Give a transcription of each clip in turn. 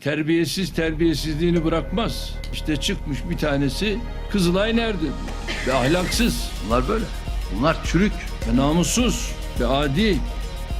terbiyesiz terbiyesizliğini bırakmaz. İşte çıkmış bir tanesi Kızılay nerede? Ve ahlaksız. Bunlar böyle. Bunlar çürük ve namussuz ve adi.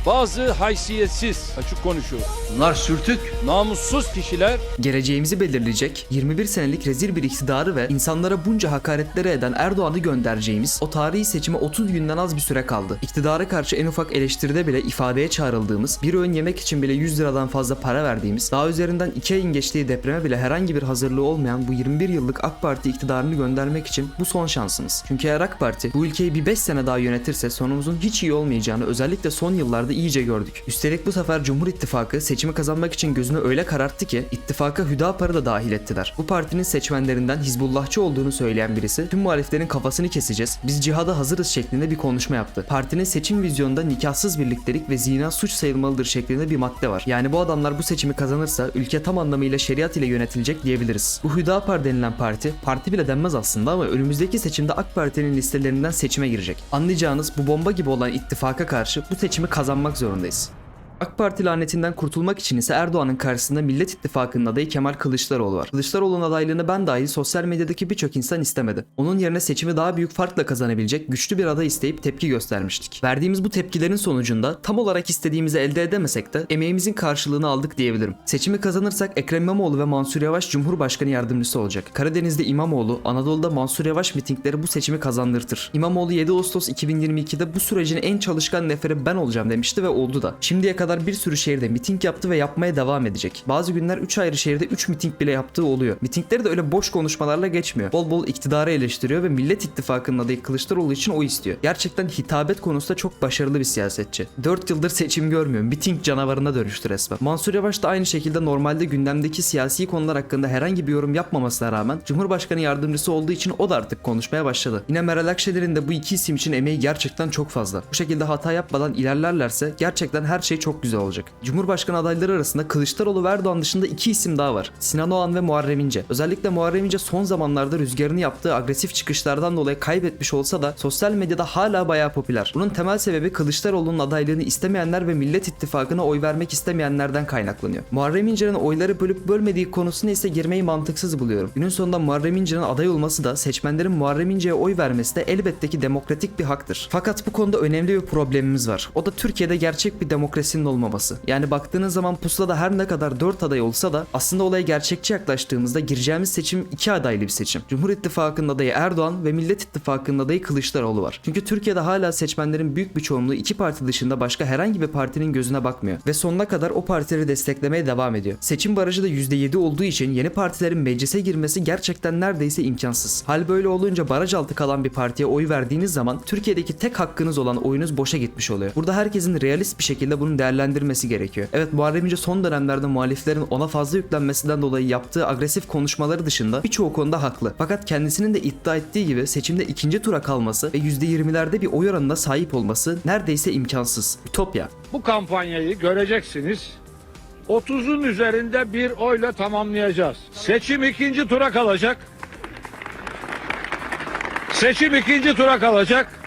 Bazı haysiyetsiz, açık konuşuyor, Bunlar sürtük. namussuz kişiler Geleceğimizi belirleyecek 21 senelik rezil bir iktidarı ve insanlara bunca hakaretleri eden Erdoğan'ı göndereceğimiz o tarihi seçime 30 günden az bir süre kaldı. İktidara karşı en ufak eleştiride bile ifadeye çağrıldığımız, bir öğün yemek için bile 100 liradan fazla para verdiğimiz, daha üzerinden 2 ayın geçtiği depreme bile herhangi bir hazırlığı olmayan bu 21 yıllık AK Parti iktidarını göndermek için bu son şansımız. Çünkü eğer AK Parti bu ülkeyi bir 5 sene daha yönetirse sonumuzun hiç iyi olmayacağını özellikle son yıllarda iyice gördük. Üstelik bu sefer Cumhur İttifakı seçimi kazanmak için gözünü öyle kararttı ki ittifaka Hüdapar'ı da dahil ettiler. Bu partinin seçmenlerinden Hizbullahçı olduğunu söyleyen birisi tüm muhaliflerin kafasını keseceğiz, biz cihada hazırız şeklinde bir konuşma yaptı. Partinin seçim vizyonunda nikahsız birliktelik ve zina suç sayılmalıdır şeklinde bir madde var. Yani bu adamlar bu seçimi kazanırsa ülke tam anlamıyla şeriat ile yönetilecek diyebiliriz. Bu Hüdapar denilen parti, parti bile denmez aslında ama önümüzdeki seçimde AK Parti'nin listelerinden seçime girecek. Anlayacağınız bu bomba gibi olan ittifaka karşı bu seçimi kazanmak zorundayız. AK Parti lanetinden kurtulmak için ise Erdoğan'ın karşısında Millet İttifakı'nın adayı Kemal Kılıçdaroğlu var. Kılıçdaroğlu'nun adaylığını ben dahil sosyal medyadaki birçok insan istemedi. Onun yerine seçimi daha büyük farkla kazanabilecek güçlü bir aday isteyip tepki göstermiştik. Verdiğimiz bu tepkilerin sonucunda tam olarak istediğimizi elde edemesek de emeğimizin karşılığını aldık diyebilirim. Seçimi kazanırsak Ekrem İmamoğlu ve Mansur Yavaş Cumhurbaşkanı yardımcısı olacak. Karadeniz'de İmamoğlu, Anadolu'da Mansur Yavaş mitingleri bu seçimi kazandırtır. İmamoğlu 7 Ağustos 2022'de bu sürecin en çalışkan neferi ben olacağım demişti ve oldu da. Şimdiye kadar bir sürü şehirde miting yaptı ve yapmaya devam edecek. Bazı günler 3 ayrı şehirde 3 miting bile yaptığı oluyor. Mitingleri de öyle boş konuşmalarla geçmiyor. Bol bol iktidarı eleştiriyor ve Millet İttifakı'nın adayı Kılıçdaroğlu için o istiyor. Gerçekten hitabet konusunda çok başarılı bir siyasetçi. 4 yıldır seçim görmüyor. Miting canavarına dönüştü resmen. Mansur Yavaş da aynı şekilde normalde gündemdeki siyasi konular hakkında herhangi bir yorum yapmamasına rağmen Cumhurbaşkanı yardımcısı olduğu için o da artık konuşmaya başladı. Yine Meral Akşener'in de bu iki isim için emeği gerçekten çok fazla. Bu şekilde hata yapmadan ilerlerlerse gerçekten her şey çok güzel olacak. Cumhurbaşkanı adayları arasında Kılıçdaroğlu ve Erdoğan dışında iki isim daha var. Sinan Oğan ve Muharrem İnce. Özellikle Muharrem İnce son zamanlarda rüzgarını yaptığı agresif çıkışlardan dolayı kaybetmiş olsa da sosyal medyada hala bayağı popüler. Bunun temel sebebi Kılıçdaroğlu'nun adaylığını istemeyenler ve Millet İttifakı'na oy vermek istemeyenlerden kaynaklanıyor. Muharrem İnce'nin oyları bölüp bölmediği konusuna ise girmeyi mantıksız buluyorum. Günün sonunda Muharrem İnce'nin aday olması da seçmenlerin Muharrem İnce'ye oy vermesi de elbette ki demokratik bir haktır. Fakat bu konuda önemli bir problemimiz var. O da Türkiye'de gerçek bir demokrasinin olmaması. Yani baktığınız zaman pusulada her ne kadar 4 aday olsa da aslında olaya gerçekçi yaklaştığımızda gireceğimiz seçim iki adaylı bir seçim. Cumhur İttifakı'nın adayı Erdoğan ve Millet İttifakı'nın adayı Kılıçdaroğlu var. Çünkü Türkiye'de hala seçmenlerin büyük bir çoğunluğu iki parti dışında başka herhangi bir partinin gözüne bakmıyor. Ve sonuna kadar o partileri desteklemeye devam ediyor. Seçim barajı da %7 olduğu için yeni partilerin meclise girmesi gerçekten neredeyse imkansız. Hal böyle olunca baraj altı kalan bir partiye oy verdiğiniz zaman Türkiye'deki tek hakkınız olan oyunuz boşa gitmiş oluyor. Burada herkesin realist bir şekilde bunun değerlendirmesi gerekiyor. Evet Muharrem İnce son dönemlerde muhaliflerin ona fazla yüklenmesinden dolayı yaptığı agresif konuşmaları dışında birçoğu konuda haklı. Fakat kendisinin de iddia ettiği gibi seçimde ikinci tura kalması ve %20'lerde bir oy oranına sahip olması neredeyse imkansız. Ütopya. bu kampanyayı göreceksiniz. 30'un üzerinde bir oyla tamamlayacağız. Seçim ikinci tura kalacak. Seçim ikinci tura kalacak.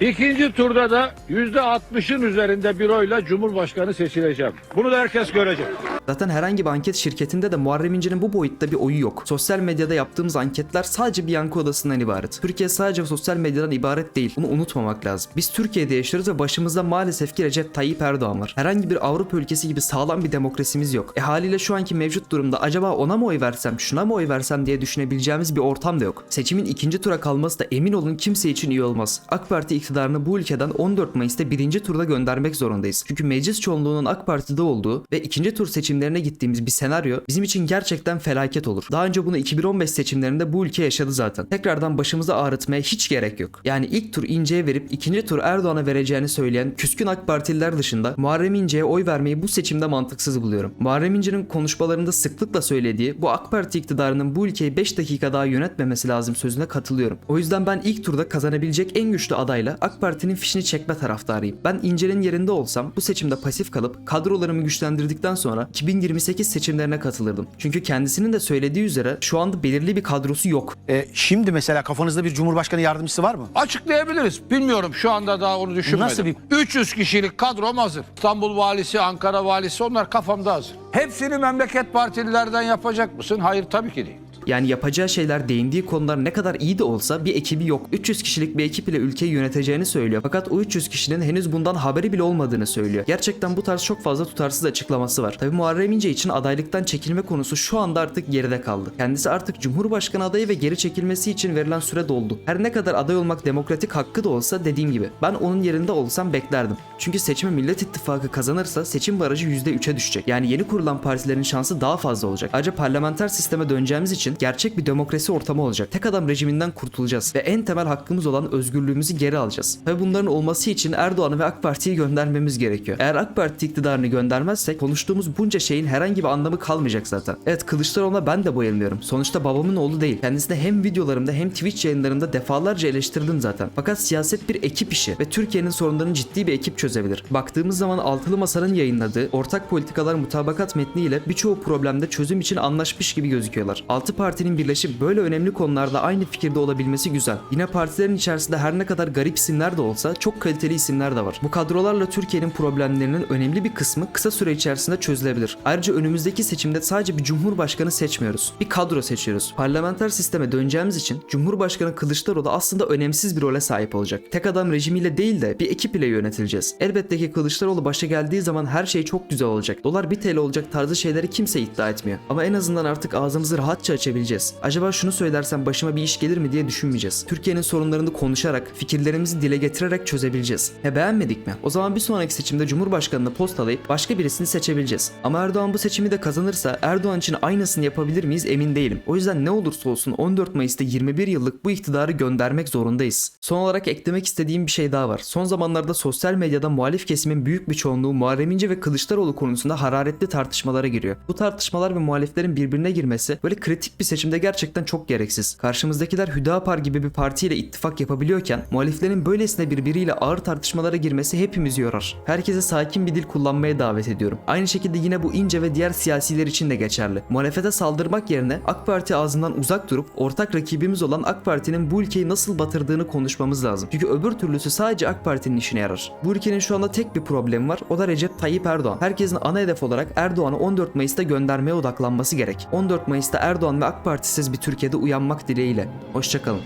İkinci turda da yüzde 60'ın üzerinde bir oyla Cumhurbaşkanı seçileceğim. Bunu da herkes görecek. Zaten herhangi bir anket şirketinde de Muharrem İnce'nin bu boyutta bir oyu yok. Sosyal medyada yaptığımız anketler sadece bir yankı odasından ibaret. Türkiye sadece sosyal medyadan ibaret değil. Bunu unutmamak lazım. Biz Türkiye'de yaşıyoruz ve başımızda maalesef ki Recep Tayyip Erdoğan var. Herhangi bir Avrupa ülkesi gibi sağlam bir demokrasimiz yok. E haliyle şu anki mevcut durumda acaba ona mı oy versem, şuna mı oy versem diye düşünebileceğimiz bir ortam da yok. Seçimin ikinci tura kalması da emin olun kimse için iyi olmaz. AK Parti iktidarını bu ülkeden 14 Mayıs'ta birinci turda göndermek zorundayız. Çünkü meclis çoğunluğunun AK Parti'de olduğu ve ikinci tur seçimlerine gittiğimiz bir senaryo bizim için gerçekten felaket olur. Daha önce bunu 2015 seçimlerinde bu ülke yaşadı zaten. Tekrardan başımızı ağrıtmaya hiç gerek yok. Yani ilk tur İnce'ye verip ikinci tur Erdoğan'a vereceğini söyleyen küskün AK Partililer dışında Muharrem İnce'ye oy vermeyi bu seçimde mantıksız buluyorum. Muharrem İnce'nin konuşmalarında sıklıkla söylediği bu AK Parti iktidarının bu ülkeyi 5 dakika daha yönetmemesi lazım sözüne katılıyorum. O yüzden ben ilk turda kazanabilecek en güçlü adayla AK Parti'nin fişini çekme taraftarıyım. Ben İnce'nin yerinde olsam bu seçimde pasif kalıp kadrolarımı güçlendirdikten sonra 2028 seçimlerine katılırdım. Çünkü kendisinin de söylediği üzere şu anda belirli bir kadrosu yok. E, şimdi mesela kafanızda bir cumhurbaşkanı yardımcısı var mı? Açıklayabiliriz. Bilmiyorum şu anda daha onu düşünmedim. Nasıl bir- 300 kişilik kadrom hazır. İstanbul valisi, Ankara valisi onlar kafamda hazır. Hepsini memleket partililerden yapacak mısın? Hayır tabii ki değil. Yani yapacağı şeyler değindiği konular ne kadar iyi de olsa bir ekibi yok. 300 kişilik bir ekip ile ülkeyi yöneteceğini söylüyor. Fakat o 300 kişinin henüz bundan haberi bile olmadığını söylüyor. Gerçekten bu tarz çok fazla tutarsız açıklaması var. Tabi Muharrem İnce için adaylıktan çekilme konusu şu anda artık geride kaldı. Kendisi artık Cumhurbaşkanı adayı ve geri çekilmesi için verilen süre doldu. Her ne kadar aday olmak demokratik hakkı da olsa dediğim gibi ben onun yerinde olsam beklerdim. Çünkü seçimi Millet İttifakı kazanırsa seçim barajı %3'e düşecek. Yani yeni kurulan partilerin şansı daha fazla olacak. Ayrıca parlamenter sisteme döneceğimiz için gerçek bir demokrasi ortamı olacak. Tek adam rejiminden kurtulacağız ve en temel hakkımız olan özgürlüğümüzü geri alacağız. Ve bunların olması için Erdoğan'ı ve AK Parti'yi göndermemiz gerekiyor. Eğer AK Parti iktidarını göndermezsek konuştuğumuz bunca şeyin herhangi bir anlamı kalmayacak zaten. Evet Kılıçdaroğlu'na ben de bayılmıyorum. Sonuçta babamın oğlu değil. Kendisine hem videolarımda hem Twitch yayınlarımda defalarca eleştirdim zaten. Fakat siyaset bir ekip işi ve Türkiye'nin sorunlarını ciddi bir ekip çözebilir. Baktığımız zaman Altılı Masa'nın yayınladığı ortak politikalar mutabakat metniyle birçoğu problemde çözüm için anlaşmış gibi gözüküyorlar. Altı partinin birleşip böyle önemli konularda aynı fikirde olabilmesi güzel. Yine partilerin içerisinde her ne kadar garip isimler de olsa çok kaliteli isimler de var. Bu kadrolarla Türkiye'nin problemlerinin önemli bir kısmı kısa süre içerisinde çözülebilir. Ayrıca önümüzdeki seçimde sadece bir cumhurbaşkanı seçmiyoruz. Bir kadro seçiyoruz. Parlamenter sisteme döneceğimiz için Cumhurbaşkanı Kılıçdaroğlu aslında önemsiz bir role sahip olacak. Tek adam rejimiyle değil de bir ekip ile yönetileceğiz. Elbette ki Kılıçdaroğlu başa geldiği zaman her şey çok güzel olacak. Dolar 1 TL olacak tarzı şeyleri kimse iddia etmiyor. Ama en azından artık ağzımızı rahatça açabileceğiz. Acaba şunu söylersem başıma bir iş gelir mi diye düşünmeyeceğiz. Türkiye'nin sorunlarını konuşarak, fikirlerimizi dile getirerek çözebileceğiz. He beğenmedik mi? O zaman bir sonraki seçimde Cumhurbaşkanını postalayıp başka birisini seçebileceğiz. Ama Erdoğan bu seçimi de kazanırsa Erdoğan için aynısını yapabilir miyiz emin değilim. O yüzden ne olursa olsun 14 Mayıs'ta 21 yıllık bu iktidarı göndermek zorundayız. Son olarak eklemek istediğim bir şey daha var. Son zamanlarda sosyal medyada muhalif kesimin büyük bir çoğunluğu Muharrem İnce ve Kılıçdaroğlu konusunda hararetli tartışmalara giriyor. Bu tartışmalar ve muhaliflerin birbirine girmesi böyle kritik bir seçimde gerçekten çok gereksiz. Karşımızdakiler Hüdapar gibi bir partiyle ittifak yapabiliyorken muhaliflerin böylesine birbiriyle ağır tartışmalara girmesi hepimizi yorar. Herkese sakin bir dil kullanmaya davet ediyorum. Aynı şekilde yine bu İnce ve diğer siyasiler için de geçerli. Muhalefete saldırmak yerine AK Parti ağzından uzak durup ortak rakibimiz olan AK Parti'nin bu ülkeyi nasıl batırdığını konuşmamız lazım. Çünkü öbür türlüsü sadece AK Parti'nin işine yarar. Bu ülkenin şu anda tek bir problemi var. O da Recep Tayyip Erdoğan. Herkesin ana hedef olarak Erdoğan'ı 14 Mayıs'ta göndermeye odaklanması gerek. 14 Mayıs'ta Erdoğan ve AK Partisiz bir Türkiye'de uyanmak dileğiyle. Hoşçakalın.